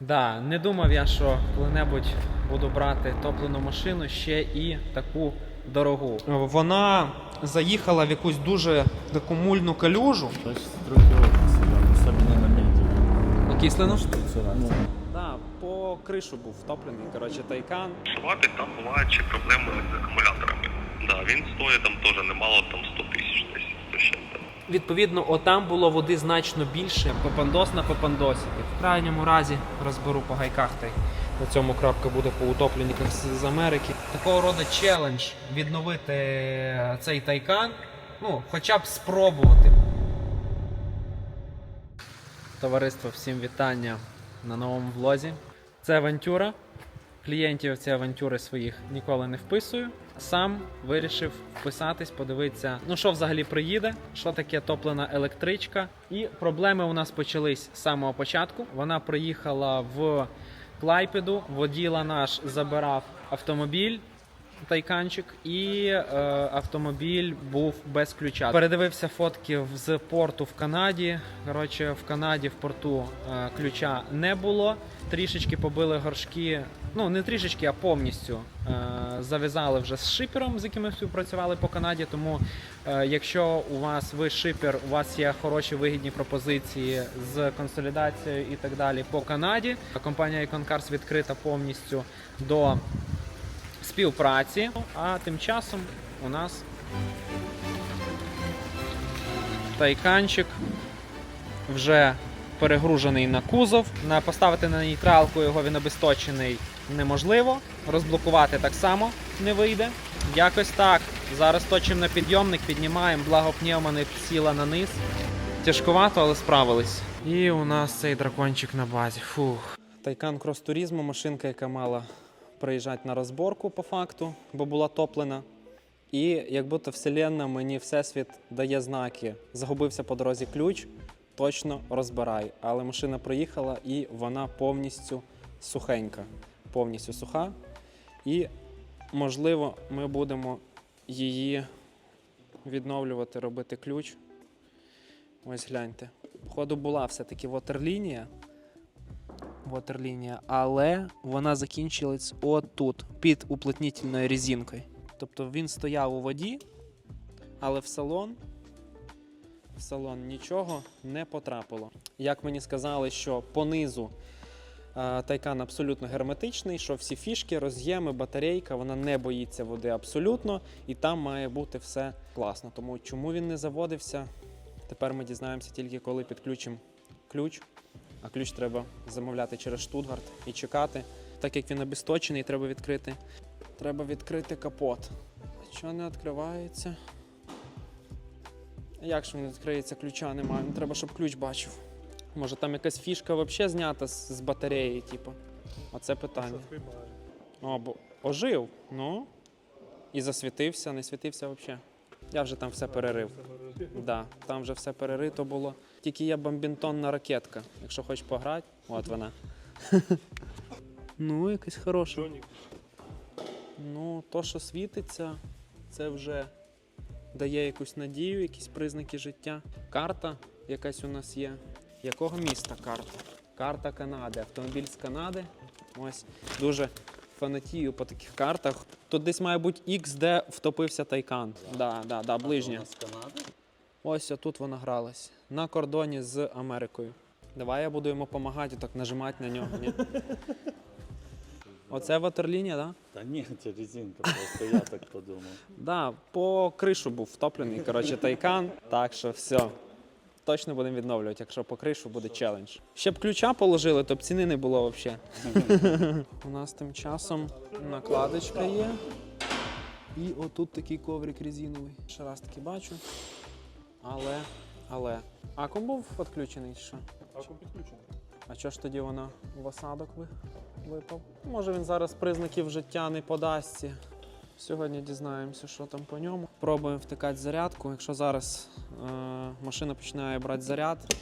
Да, не думав я, що коли-небудь буду брати топлену машину ще і таку дорогу. Вона заїхала в якусь дуже таку мульну калюжу. Трохи особенно на медиа. Окислено? Ну, Да, по кришу був втоплений. Коротше, тайкан. Працювати там бувають ще проблеми з акумуляторами. Да, він стоїть там теж немало, там 100 тисяч десь. Відповідно, отам було води значно більше. Попандос на попандосі. В крайньому разі розберу по гайках та й на цьому крапка буде по утопленниках з, з Америки. Такого роду челендж відновити е, цей тайкан. Ну, хоча б спробувати. Товариство, всім вітання на новому влозі. Це авантюра. Клієнтів ці авантюри своїх ніколи не вписую. Сам вирішив вписатись, подивитися, ну що взагалі приїде, що таке топлена електричка. І проблеми у нас почались з самого початку. Вона приїхала в Клайпеду, воділа наш забирав автомобіль. Тайканчик, і е, автомобіль був без ключа. Передивився фотки з порту в Канаді. Коротше, в Канаді в порту е, ключа не було. Трішечки побили горшки. Ну не трішечки, а повністю е, зав'язали вже з шипером, з яким ми співпрацювали по Канаді. Тому, е, якщо у вас ви шипер, у вас є хороші вигідні пропозиції з консолідацією і так далі по Канаді. Компанія Iconcars відкрита повністю до співпраці. А тим часом у нас тайканчик вже перегружений на кузов. Поставити на нейтралку його він обесточений неможливо. Розблокувати так само не вийде. Якось так. Зараз точимо на підйомник, піднімаємо, благо пневма не сіла на низ. Тяжкувато, але справились. І у нас цей дракончик на базі. Фух. Тайкан Крос Турізмо, машинка, яка мала приїжджати на розборку по факту, бо була топлена. І як будто Вселенна мені Всесвіт дає знаки. Загубився по дорозі ключ, точно розбирай. Але машина приїхала і вона повністю сухенька, повністю суха. І, можливо, ми будемо її відновлювати, робити ключ. Ось гляньте. Походу була все-таки ватерлінія ватерлінія, але вона закінчилась отут, під уплотнітельною резинкою. Тобто він стояв у воді, але в салон, в салон нічого не потрапило. Як мені сказали, що по низу е, тайкан абсолютно герметичний, що всі фішки, роз'єми, батарейка, вона не боїться води абсолютно, і там має бути все класно. Тому чому він не заводився, тепер ми дізнаємося тільки коли підключимо ключ а ключ треба замовляти через Штутгарт і чекати. Так як він обісточений, треба відкрити. Треба відкрити капот. Що не відкривається? Як ж він відкриється? Ключа немає. Ну, треба, щоб ключ бачив. Може там якась фішка взагалі знята з, з батареї, типу. Оце питання. О, бо ожив, ну. І засвітився, не світився взагалі. Я вже там все перерив. Да, там вже все перерито було. Тільки є бомбінтонна ракетка. Якщо хочеш пограти, от вона. ну, якась хороша. Ну, то, що світиться, це вже дає якусь надію, якісь признаки життя. Карта якась у нас є. Якого міста карта? Карта Канади. Автомобіль з Канади. Ось дуже фанатію по таких картах. Тут десь має бути X, де втопився тайкан. Да, да, да, ближня. з Канади? Ось тут вона гралась. На кордоні з Америкою. Давай я буду йому допомагати, так нажимати на нього. Ні? Оце ватерлінія, так? Да? Та ні, це резинка, просто я так подумав. Да, по кришу був втоплений, коротше, тайкан. Так що все. Точно будемо відновлювати, якщо по кришу буде челендж. Ще б ключа положили, то б ціни не було взагалі. У нас тим часом накладочка є. І отут такий коврик резиновий. Ще раз таки бачу. Але, але. Акум був підключений чи що? Акум підключений. А чого ж тоді вона в осадок випав? Може він зараз признаків життя не подасть. Сьогодні дізнаємося, що там по ньому. Пробуємо втикати зарядку. Якщо зараз е, машина починає брати заряд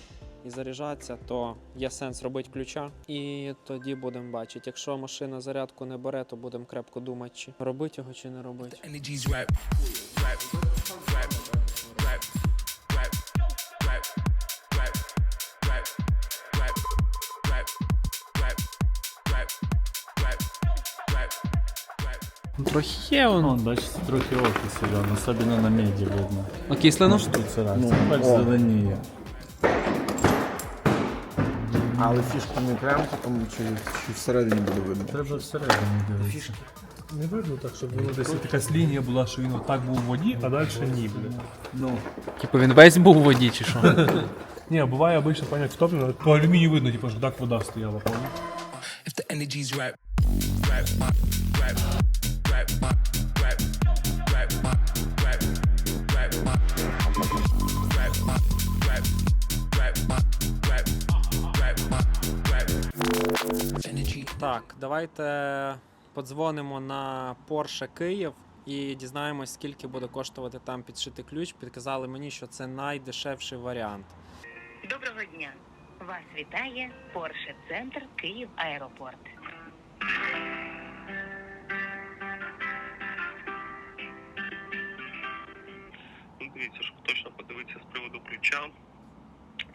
і заряджатися, то є сенс робити ключа. І тоді будемо бачити. Якщо машина зарядку не бере, то будемо крепко думати, чи робити його, чи не робити. Трохи є воно. Вон, бачите, трохи окису, Льон, особенно на меді видно. Окислено? Ну, Це бач, о. зеленіє. Але фішка не прямо там чи, чи всередині буде видно. Треба всередині дивитися. Не видно так, щоб воно десь якась лінія була, що він отак був у воді, а далі ні, бля. Ну, Типу він весь був у воді чи що? Ні, буває обично, понять, втоплено, по алюмінію видно, типу, що так вода стояла, понял? If the energy's right, right, right, right, Так, давайте подзвонимо на Porsche Київ і дізнаємось, скільки буде коштувати там підшити ключ. Підказали мені, що це найдешевший варіант. Доброго дня! Вас вітає Порше Центр Київ Аеропорт. Дивіться, щоб точно подивитися з приводу ключа.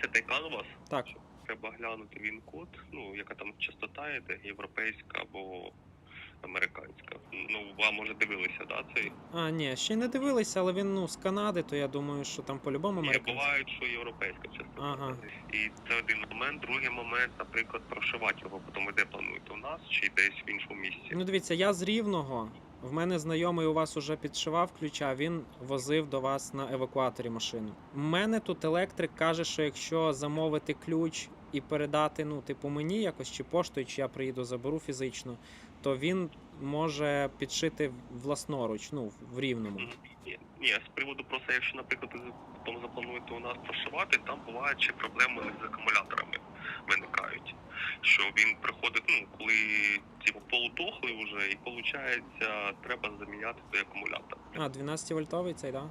Це Тайкан у вас? Так, Треба глянути він код, ну, яка там частота йде, європейська або американська. Ну, вам може дивилися, да, цей? а ні, ще не дивилися, але він ну з Канади, то я думаю, що там по-любому Ні, американський. бувають, що європейська частота. Ага. І це один момент. Другий момент, наприклад, прошивати його потім де плануєте у нас чи десь в іншому місці. Ну дивіться, я з Рівного. В мене знайомий у вас уже підшивав ключа, він возив до вас на евакуаторі машину. У мене тут електрик каже, що якщо замовити ключ і передати, ну, типу, мені якось чи поштою, чи я приїду, заберу фізично, то він може підшити власноруч, ну, в рівному. Ні, з приводу просто, якщо, наприклад, ви потім заплануєте у нас прошивати, там бувають ще проблеми з акумуляторами виникають. Що він приходить, ну, коли типу, полудохлий вже, і виходить, треба заміняти той акумулятор. А, 12 вольтовий цей, так?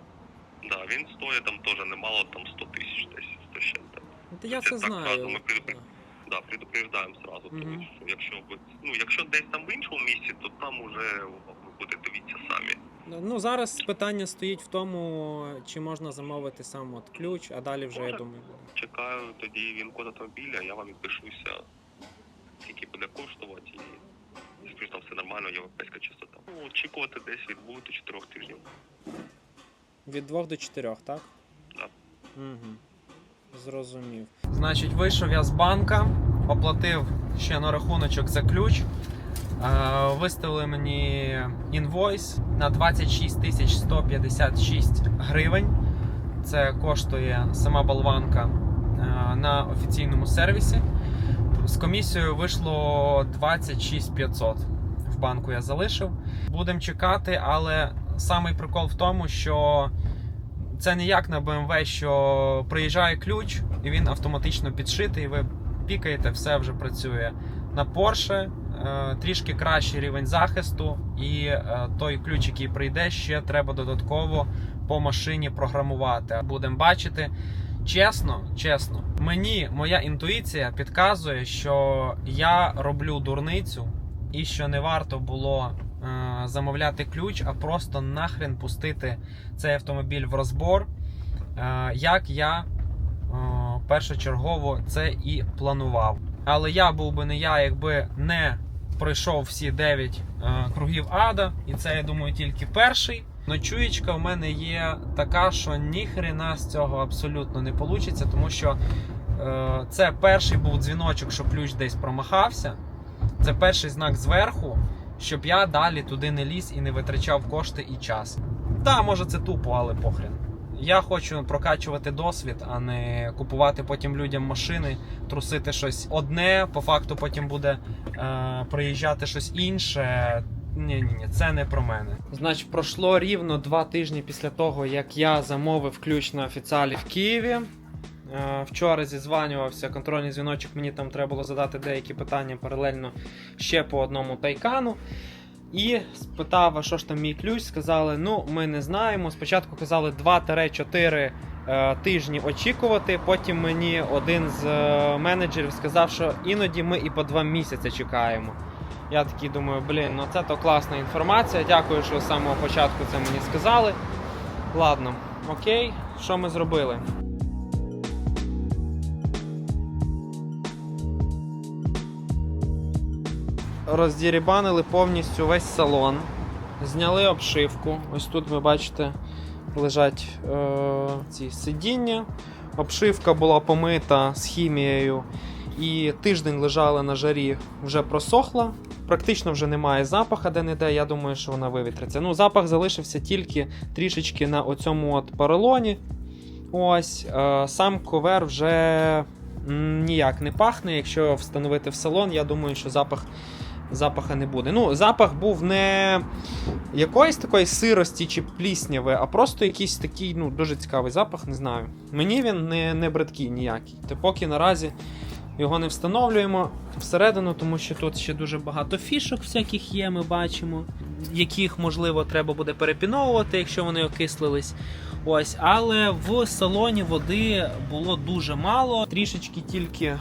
Да? Да, він стоїть там теж немало, там 100 тисяч десь, 100 з чим-то. Ну, то я Це це так знаю. зразу ми предупр- Да, предупреждаємо зразу, Мгм. тому що якщо ви, ну, якщо десь там в іншому місці, то там уже ви будете дивитися самі. Ну зараз питання стоїть в тому, чи можна замовити сам от ключ, а далі вже я думаю. Чекаю тоді він код автомобіля, я вам відпишуся, скільки буде коштувати і скажу, там все нормально, європейська частота. Ну, очікувати десь від 2 до 4 тижнів. Від двох до чотирьох, так? Так. Угу. Зрозумів. Значить, вийшов я з банка, оплатив ще на рахуночок за ключ. Виставили мені інвойс на 26 тисяч 156 гривень. Це коштує сама болванка е, на офіційному сервісі. З комісією вийшло 26 500. В банку я залишив. Будемо чекати, але самий прикол в тому, що це не як на BMW, що приїжджає ключ і він автоматично підшитий, і ви пікаєте, все вже працює. На Porsche трішки кращий рівень захисту, і е, той ключ, який прийде, ще треба додатково по машині програмувати. Будемо бачити. Чесно, чесно, мені моя інтуїція підказує, що я роблю дурницю, і що не варто було е, замовляти ключ, а просто нахрен пустити цей автомобіль в розбор, е, як я е, першочергово це і планував. Але я був би не я, якби не пройшов всі 9 е, кругів ада, і це, я думаю, тільки перший. Ночуєчка в мене є така, що ніхрена з цього абсолютно не вийде, тому що е, це перший був дзвіночок, що ключ десь промахався. Це перший знак зверху, щоб я далі туди не ліз і не витрачав кошти і час. Та, може це тупо, але похрен. Я хочу прокачувати досвід, а не купувати потім людям машини, трусити щось одне, по факту потім буде е, приїжджати щось інше. Ні, ні, ні, це не про мене. Значить, пройшло рівно два тижні після того, як я замовив ключ на офіціалі в Києві. Е, Вчора зізванювався контрольний дзвіночок, мені там треба було задати деякі питання паралельно ще по одному тайкану. І спитав, що ж там мій ключ? Сказали, ну ми не знаємо. Спочатку казали 2-4 е, тижні очікувати. Потім мені один з е, менеджерів сказав, що іноді ми і по 2 місяці чекаємо. Я такий думаю, блін, ну це то класна інформація. Дякую, що з самого початку це мені сказали. Ладно, окей, що ми зробили? Роздірібанили повністю весь салон. Зняли обшивку. Ось тут ви бачите, лежать е, ці сидіння. Обшивка була помита з хімією і тиждень лежала на жарі, вже просохла. Практично вже немає запаха де-не-де. Я думаю, що вона вивітриться. Ну, запах залишився тільки трішечки на оцьому от поролоні. Ось е, сам ковер вже ніяк не пахне. Якщо встановити в салон, я думаю, що запах. Запаха не буде. Ну, запах був не якоїсь такої сирості чи плісняви, а просто якийсь такий, ну, дуже цікавий запах, не знаю. Мені він не, не бридкий ніякий. Та поки наразі його не встановлюємо всередину, тому що тут ще дуже багато фішок всяких є, ми бачимо, яких, можливо, треба буде перепіновувати, якщо вони окислились. Ось, але в салоні води було дуже мало. Трішечки тільки е,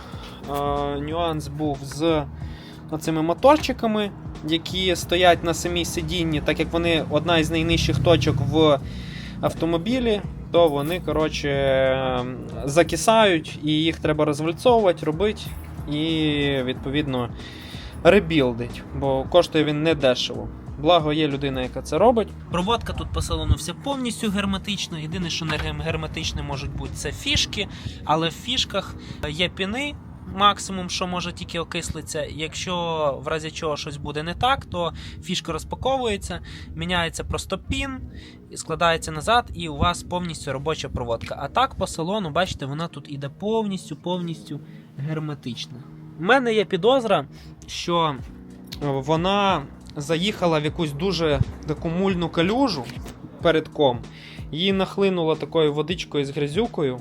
нюанс був з оцими моторчиками, які стоять на самій сидінні, так як вони одна із найнижчих точок в автомобілі, то вони, коротше, ем, закисають, і їх треба розвальцовувати, робити і, відповідно, ребілдить, бо коштує він не дешево. Благо є людина, яка це робить. Проводка тут по салону все повністю герметично. Єдине, що не герметичне можуть бути, це фішки, але в фішках є піни. Максимум, що може тільки окислитися. Якщо в разі чого щось буде не так, то фішка розпаковується, міняється просто пін, складається назад, і у вас повністю робоча проводка. А так по салону, бачите, вона тут іде повністю, повністю герметична. У мене є підозра, що е, вона заїхала в якусь дуже таку мульну калюжу перед ком. Її нахлинуло такою водичкою з грязюкою.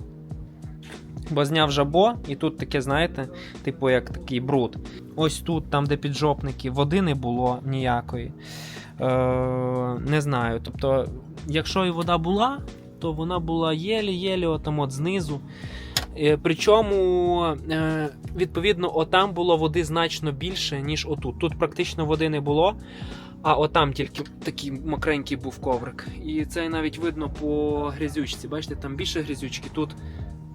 Бо зняв жабо, і тут таке, знаєте, типу як такий бруд. Ось тут, там, де піджопники, води не було ніякої. Е, не знаю. Тобто, якщо і вода була, то вона була єлі-єлі отам от знизу. Е, Причому, е, відповідно, отам було води значно більше, ніж отут. Тут практично води не було, а отам тільки такий мокренький був коврик. І це навіть видно по грязючці. Бачите, там більше грязючки, тут,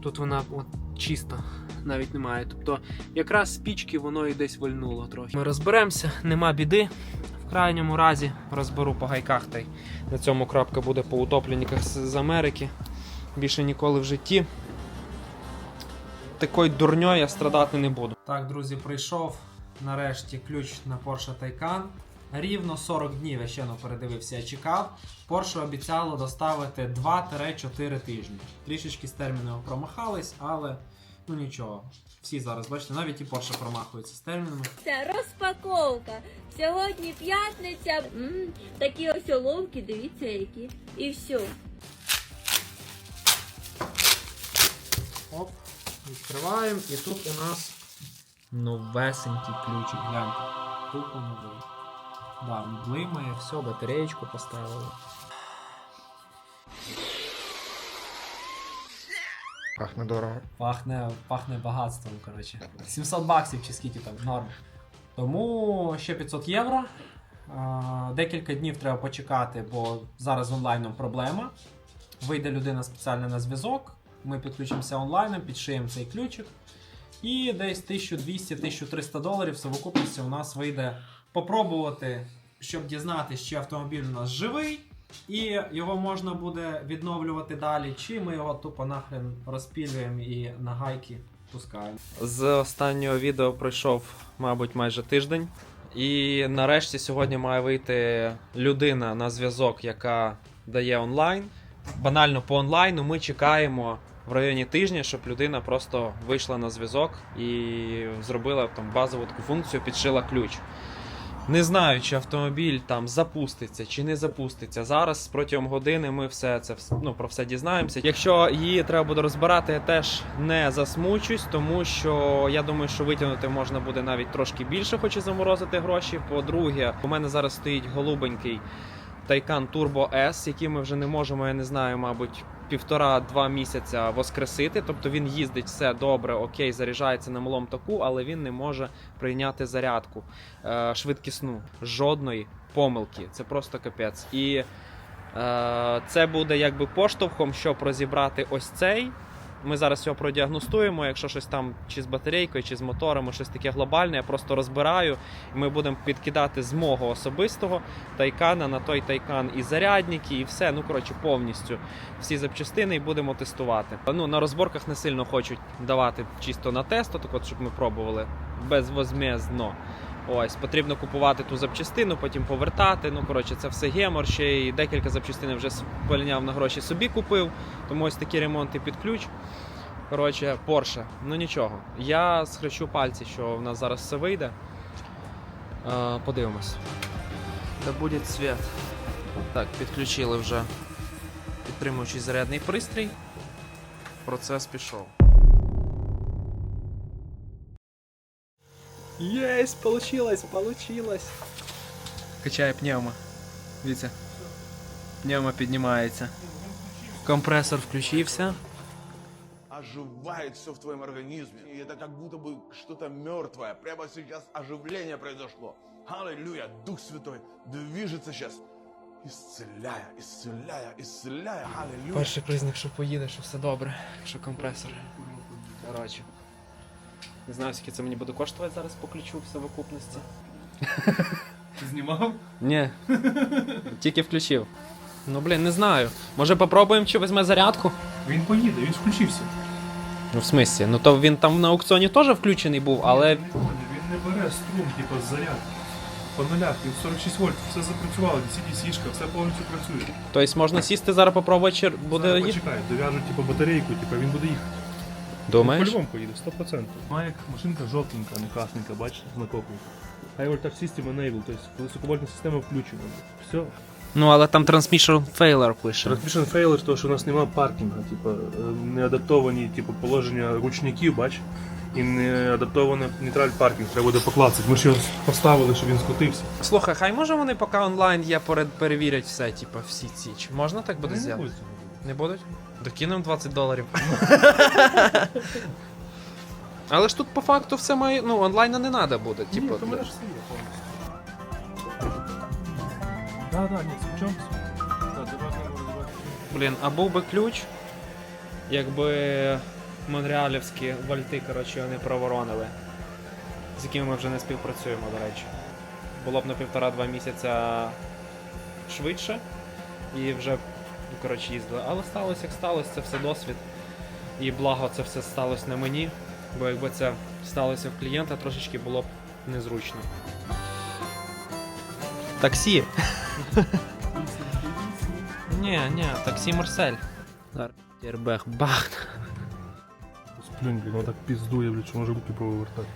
тут вона от, чиста, навіть немає. Тобто, якраз з пічки воно і десь вальнуло трохи. Ми розберемося, нема біди. В крайньому разі розберу по гайках та й на цьому крапка буде по утопленниках з Америки. Більше ніколи в житті такою дурньою я страдати не буду. Так, друзі, прийшов нарешті ключ на Porsche Taycan. Рівно 40 днів я ще не передивився, я чекав. Porsche обіцяло доставити 2-4 тижні. Трішечки з терміном промахались, але ну нічого. Всі зараз, бачите, навіть і Porsche промахуються з термінами. Це розпаковка. Сьогодні п'ятниця. М, такі ось оловки, дивіться які. І все. Оп, відкриваємо, і тут у нас новесенький ключик. Гляньте. Тупо новий. Да, блимає, все, батареєчку поставили. Пахне дорого. Пахне, пахне багатством, коротше. 700 баксів чи скільки там, норм. Тому ще 500 євро. Декілька днів треба почекати, бо зараз з онлайном проблема. Вийде людина спеціально на зв'язок. Ми підключимося онлайном, підшиємо цей ключик. І десь 1200-1300 доларів в совокупності у нас вийде попробувати, щоб дізнатися, чи автомобіль у нас живий, і його можна буде відновлювати далі, чи ми його тупо нахрен розпілюємо і на гайки пускаємо. З останнього відео пройшов, мабуть, майже тиждень. І нарешті сьогодні має вийти людина на зв'язок, яка дає онлайн. Банально по онлайну ми чекаємо в районі тижня, щоб людина просто вийшла на зв'язок і зробила там базову таку функцію, підшила ключ. Не знаю, чи автомобіль там запуститься чи не запуститься. Зараз протягом години ми все це ну, про все дізнаємося. Якщо її треба буде розбирати, я теж не засмучусь, тому що я думаю, що витягнути можна буде навіть трошки більше, хоч і заморозити гроші. По-друге, у мене зараз стоїть голубенький Taycan Turbo S, який ми вже не можемо, я не знаю, мабуть, півтора-два місяця воскресити. Тобто він їздить все добре, окей, заряджається на малому таку, але він не може прийняти зарядку е, швидкісну. Жодної помилки. Це просто капець. І е, це буде якби поштовхом, щоб розібрати ось цей. Ми зараз його продіагностуємо. Якщо щось там чи з батарейкою, чи з моторами, щось таке глобальне, я просто розбираю. І ми будемо підкидати з мого особистого тайкана на той тайкан і зарядники, і все. Ну коротше, повністю всі запчастини і будемо тестувати. Ну на розборках не сильно хочуть давати чисто на тест, так от щоб ми пробували безвозмездно. Ось потрібно купувати ту запчастину, потім повертати. Ну коротше, це все гемор. Ще й декілька запчастин вже спаляв на гроші собі купив. Тому ось такі ремонти під ключ. Коротше, Porsche. Ну нічого. Я схрещу пальці, що в нас зараз все вийде. Е, подивимось. Да буде світ. Так, підключили вже підтримуючий зарядний пристрій. Процес пішов. Єсть, получилось, получилось. Качає пневма. Дивіться. Пневма піднімається. Компресор включився. оживает все в твоем организме. И это как будто бы что-то мертвое. Прямо сейчас оживление произошло. Аллилуйя, Дух Святой движется сейчас. Исцеляя, исцеляя, исцеляя. Аллилуйя. Перший признак, що поїде, що все добре, що компресор. Коротше. Не знаю, скільки це мені буде коштувати зараз по ключу в совокупності. Ти знімав? Ні. Тільки включив. Ну блін, не знаю. Може попробуємо, чи візьме зарядку? Він поїде, він включився. Ну, в смислі, ну то він там на аукціоні теж включений був, але. Він не ходить, він не бере струм, типу, з заряд. По нулях, він 46 вольт, все запрацювало, DC-шка, все повністю працює. Тобто можна сісти зараз попробувати, чи буде Зараз їхати? Почекай, дов'яжуть типу, батарейку, типу, він буде їхати. Думаєш? По-любому поїде, 100%. Має як машинка жовтенька, не красненька, бачите, на копії. High Voltage System Enable, тобто високовольтна система включена. Все. Ну, але там Transmission Failure пише. Transmission failure, тому що у нас немає паркінгу, типу, е, не адаптовані типу, положення ручників, бач, і не адаптований нейтраль паркінг, треба буде поклацати. Ми його поставили, щоб він скотився. Слухай, хай може вони поки онлайн перед перевірять все, типу, всі ці. Чи можна так буде зробити? Не будуть? Докинемо 20 доларів. Але ж тут по факту все має. Ну, онлайна не треба буде. Ні, Типу, то мене ж все є повністю. Так, так, ні, в чому? Так, давай, давай, давай. Блін, а був би ключ, якби монреалівські вольти, коротше, вони проворонили. З якими ми вже не співпрацюємо, до речі. Було б на півтора-два місяця швидше і вже, коротше, їздили. Але сталося як сталося, це все досвід. І благо це все сталося не мені, бо якби це сталося в клієнта, трошечки було б незручно. Таксі. Ні, ні, таксі Марсель. Тербех бах. Сплюнь, блін, воно так піздує, блін, що може бути повертати.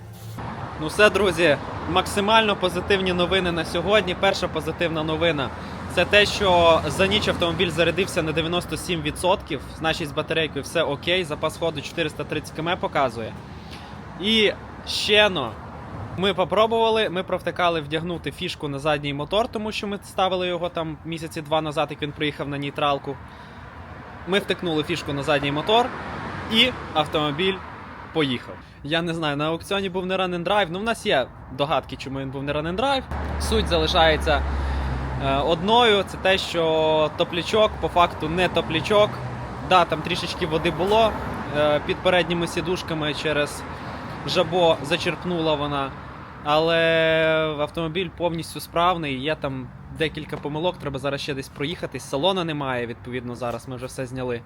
Ну все, друзі, максимально позитивні новини на сьогодні. Перша позитивна новина це те, що за ніч автомобіль зарядився на 97%, значить з батарейкою все окей, запас ходу 430 км показує. І ще но. Ми попробували, ми провтикали вдягнути фішку на задній мотор, тому що ми ставили його там місяці два назад, як він приїхав на нейтралку. Ми втикнули фішку на задній мотор, і автомобіль поїхав. Я не знаю, на аукціоні був не run and drive. Ну, в нас є догадки, чому він був не run and drive. Суть залишається одною: це те, що топлячок по факту не топлячок. Да, там трішечки води було е, під передніми сідушками через жабо зачерпнула вона. Але автомобіль повністю справний. Є там декілька помилок, треба зараз ще десь проїхатись. Салона немає, відповідно, зараз ми вже все зняли.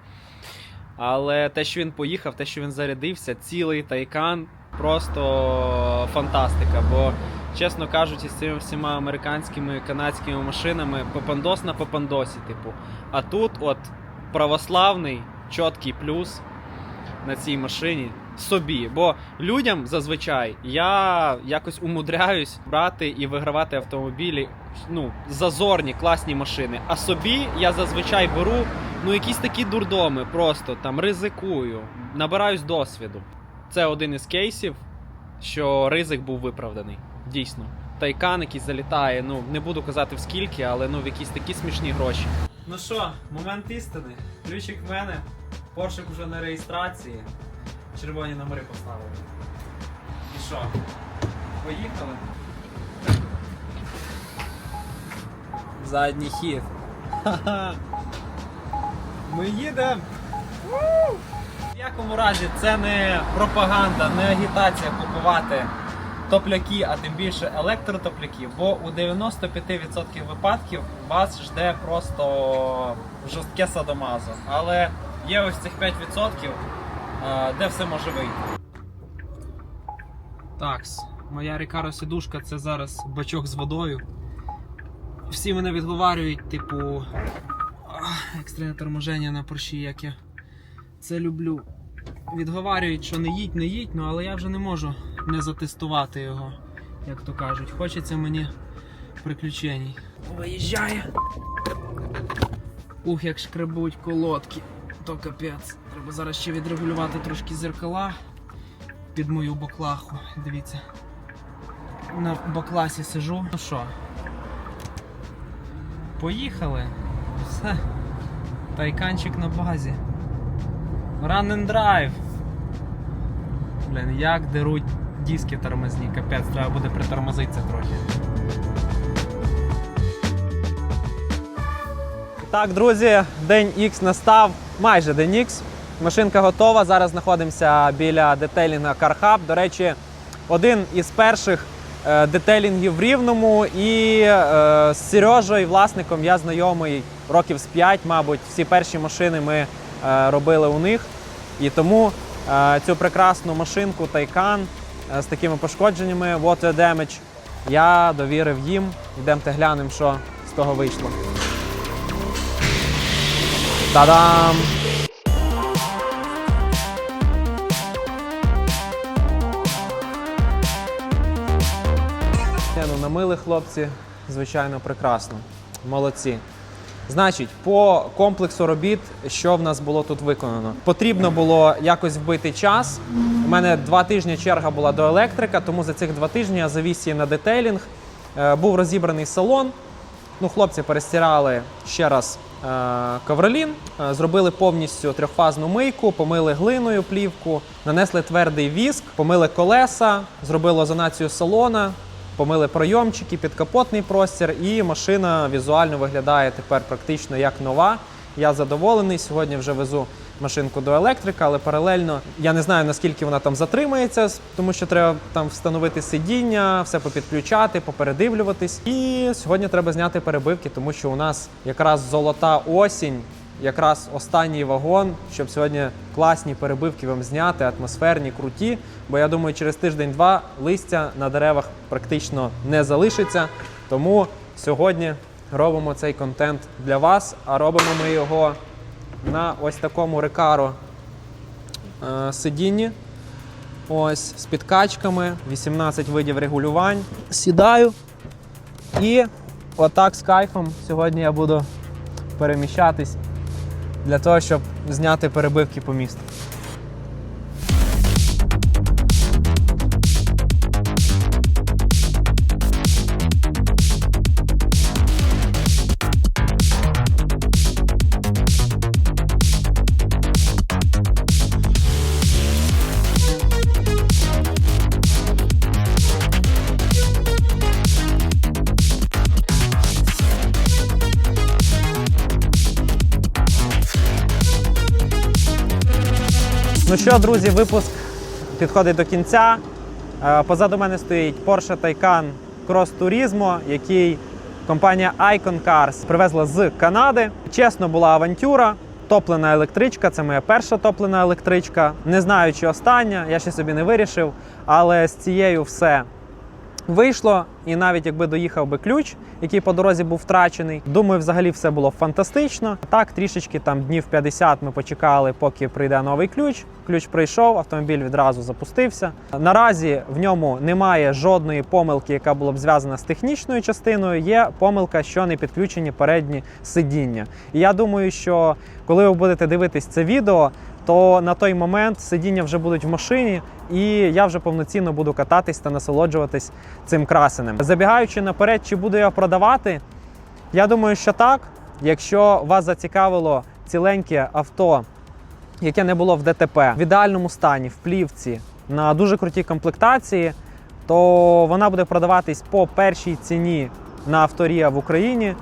Але те, що він поїхав, те, що він зарядився, цілий тайкан, просто фантастика. Бо, чесно кажучи, з цими всіма американськими канадськими машинами попандос на попандосі, типу. А тут, от, православний, чіткий плюс на цій машині собі. Бо людям зазвичай я якось умудряюсь брати і вигравати автомобілі. Ну, зазорні, класні машини. А собі я зазвичай беру ну якісь такі дурдоми, просто там ризикую, набираюсь досвіду. Це один із кейсів, що ризик був виправданий. Дійсно. Тайкан якийсь залітає, ну не буду казати в скільки, але ну в якісь такі смішні гроші. Ну що, момент істини. Ключик в мене, Поршик вже на реєстрації. Червоні номери поставили. І що? Поїхали? Задній хід. Ха-ха. Ми їдемо! ніякому разі це не пропаганда, не агітація купувати топляки, а тим більше електротопляки, бо у 95% випадків вас жде просто жорстке садомазо. Але є ось цих 5%, е, де все може вийти. Такс, моя Рікаро сідушка це зараз бачок з водою. Всі мене відговарюють, типу, екстрене торможення на порші, як я це люблю. Відговарюють, що не їдь, не їдь, ну але я вже не можу не затестувати його, як то кажуть. Хочеться мені приключень. Виїжджає. Ух, як шкребуть колодки. То капець. Треба зараз ще відрегулювати трошки зеркала під мою боклаху. Дивіться. На бокласі сижу. Ну що? Поїхали. Все. Тайканчик на базі. Run and drive. Блін, як деруть диски тормозні, капець, треба буде притормозитися трохи. Так, друзі, день X настав, майже день X. Машинка готова. Зараз знаходимося біля детейлінга CarHub. До речі, один із перших е, детейлінгів в Рівному. І е, з Сережею, власником, я знайомий років з 5, мабуть. Всі перші машини ми е, робили у них. І тому е, цю прекрасну машинку Taycan е, з такими пошкодженнями Water Damage я довірив їм. Йдемте глянемо, що з того вийшло. Та-дам! Ну, намили хлопці, звичайно, прекрасно. Молодці. Значить, по комплексу робіт, що в нас було тут виконано? Потрібно було якось вбити час. У мене два тижні черга була до електрика, тому за цих два тижні я завіз її на детейлінг. Е, Був розібраний салон. Ну, хлопці перестирали ще раз е, ковролін, е, зробили повністю трьохфазну мийку, помили глиною плівку, нанесли твердий віск, помили колеса, зробили озонацію салона, помили пройомчики, підкапотний простір, і машина візуально виглядає тепер практично як нова. Я задоволений. Сьогодні вже везу машинку до електрика, але паралельно я не знаю наскільки вона там затримається, тому що треба там встановити сидіння, все попідключати, попередивлюватись. І сьогодні треба зняти перебивки, тому що у нас якраз золота осінь, якраз останній вагон, щоб сьогодні класні перебивки вам зняти, атмосферні, круті. Бо я думаю, через тиждень-два листя на деревах практично не залишиться. Тому сьогодні робимо цей контент для вас, а робимо ми його на ось такому рекаро е, сидінні. Ось з підкачками, 18 видів регулювань. Сідаю і отак з кайфом сьогодні я буду переміщатись для того, щоб зняти перебивки по місту. Що, друзі, випуск підходить до кінця. Е, Позаду мене стоїть Porsche Taycan Cross Turismo, який компанія Icon Cars привезла з Канади. Чесно, була авантюра. Топлена електричка, це моя перша топлена електричка. Не знаю, чи остання, я ще собі не вирішив. Але з цією все вийшло. І навіть якби доїхав би ключ, який по дорозі був втрачений, думаю, взагалі все було фантастично. Так, трішечки там днів 50 ми почекали, поки прийде новий ключ. Ключ прийшов, автомобіль відразу запустився. Наразі в ньому немає жодної помилки, яка була б зв'язана з технічною частиною. Є помилка, що не підключені передні сидіння. І я думаю, що коли ви будете дивитись це відео, то на той момент сидіння вже будуть в машині, і я вже повноцінно буду кататись та насолоджуватись цим красенем. Забігаючи наперед, чи буду я продавати, я думаю, що так. Якщо вас зацікавило ціленьке авто, яке не було в ДТП, в ідеальному стані, в плівці, на дуже крутій комплектації, то вона буде продаватись по першій ціні на авторія в Україні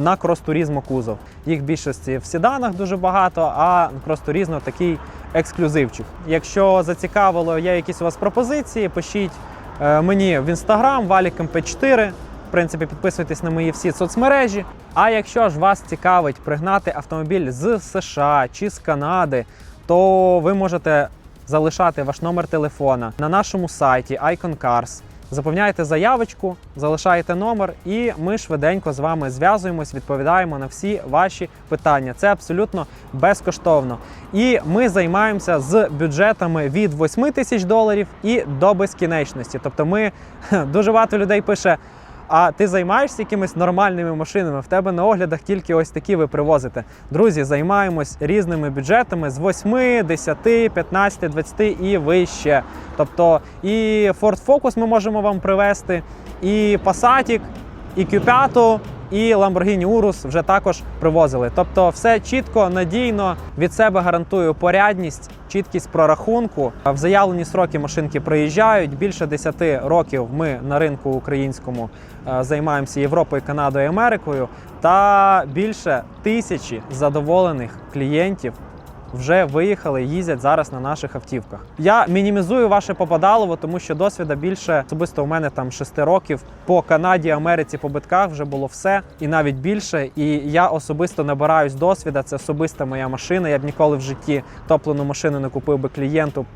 на крос-турізмо кузов. Їх більшості в седанах дуже багато, а крос-турізмо такий ексклюзивчик. Якщо зацікавило, є якісь у вас пропозиції, пишіть е, мені в інстаграм Валік МП4. В принципі, підписуйтесь на мої всі соцмережі. А якщо ж вас цікавить пригнати автомобіль з США чи з Канади, то ви можете залишати ваш номер телефона на нашому сайті Icon Cars. Заповняєте заявочку, залишаєте номер, і ми швиденько з вами зв'язуємось, відповідаємо на всі ваші питання. Це абсолютно безкоштовно. І ми займаємося з бюджетами від 8 тисяч доларів і до безкінечності. Тобто, ми дуже багато людей пише. А ти займаєшся якимись нормальними машинами? В тебе на оглядах тільки ось такі ви привозите. Друзі, займаємось різними бюджетами з 8, 10, 15, 20 і вище. Тобто і Ford Focus ми можемо вам привезти, і Passat, і Q5, і Lamborghini Urus вже також привозили. Тобто, все чітко, надійно від себе гарантую порядність, чіткість прорахунку. В заявлені сроки машинки приїжджають. Більше 10 років ми на ринку українському е, займаємося Європою, Канадою, Америкою. Та більше тисячі задоволених клієнтів вже виїхали, їздять зараз на наших автівках. Я мінімізую ваше попадалово, тому що досвіда більше особисто у мене там 6 років по Канаді, Америці, по битках вже було все і навіть більше. І я особисто набираюсь досвіда. Це особиста моя машина. Я б ніколи в житті топлену машину не купив би клієнту.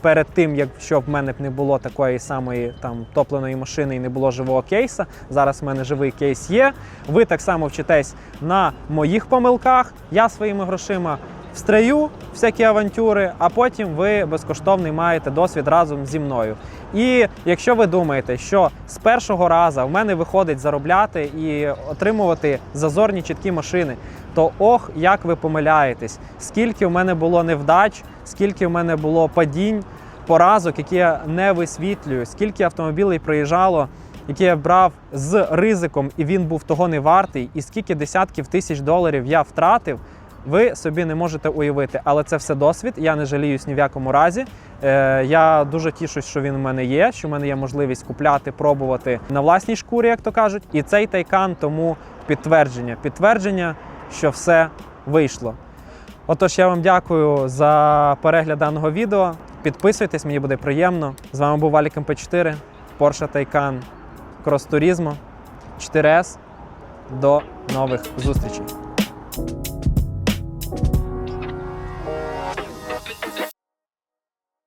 Перед тим, якщо в мене б не було такої самої там топленої машини і не було живого кейса, зараз в мене живий кейс є. Ви так само вчитесь на моїх помилках. Я своїми грошима встраю всякі авантюри, а потім ви безкоштовний маєте досвід разом зі мною. І якщо ви думаєте, що з першого разу в мене виходить заробляти і отримувати зазорні чіткі машини, то ох, як ви помиляєтесь, скільки в мене було невдач, скільки в мене було падінь, поразок, які я не висвітлюю, скільки автомобілей приїжджало. Які я брав з ризиком, і він був того не вартий, і скільки десятків тисяч доларів я втратив, ви собі не можете уявити. Але це все досвід. Я не жаліюсь ні в якому разі. Е, я дуже тішусь, що він у мене є, що в мене є можливість купляти, пробувати на власній шкурі, як то кажуть. І цей тайкан тому підтвердження. Підтвердження, що все вийшло. Отож, я вам дякую за перегляд даного відео. Підписуйтесь, мені буде приємно. З вами був Валік МП4, Porsche Taycan Cross Turismo 4S. До нових зустрічей!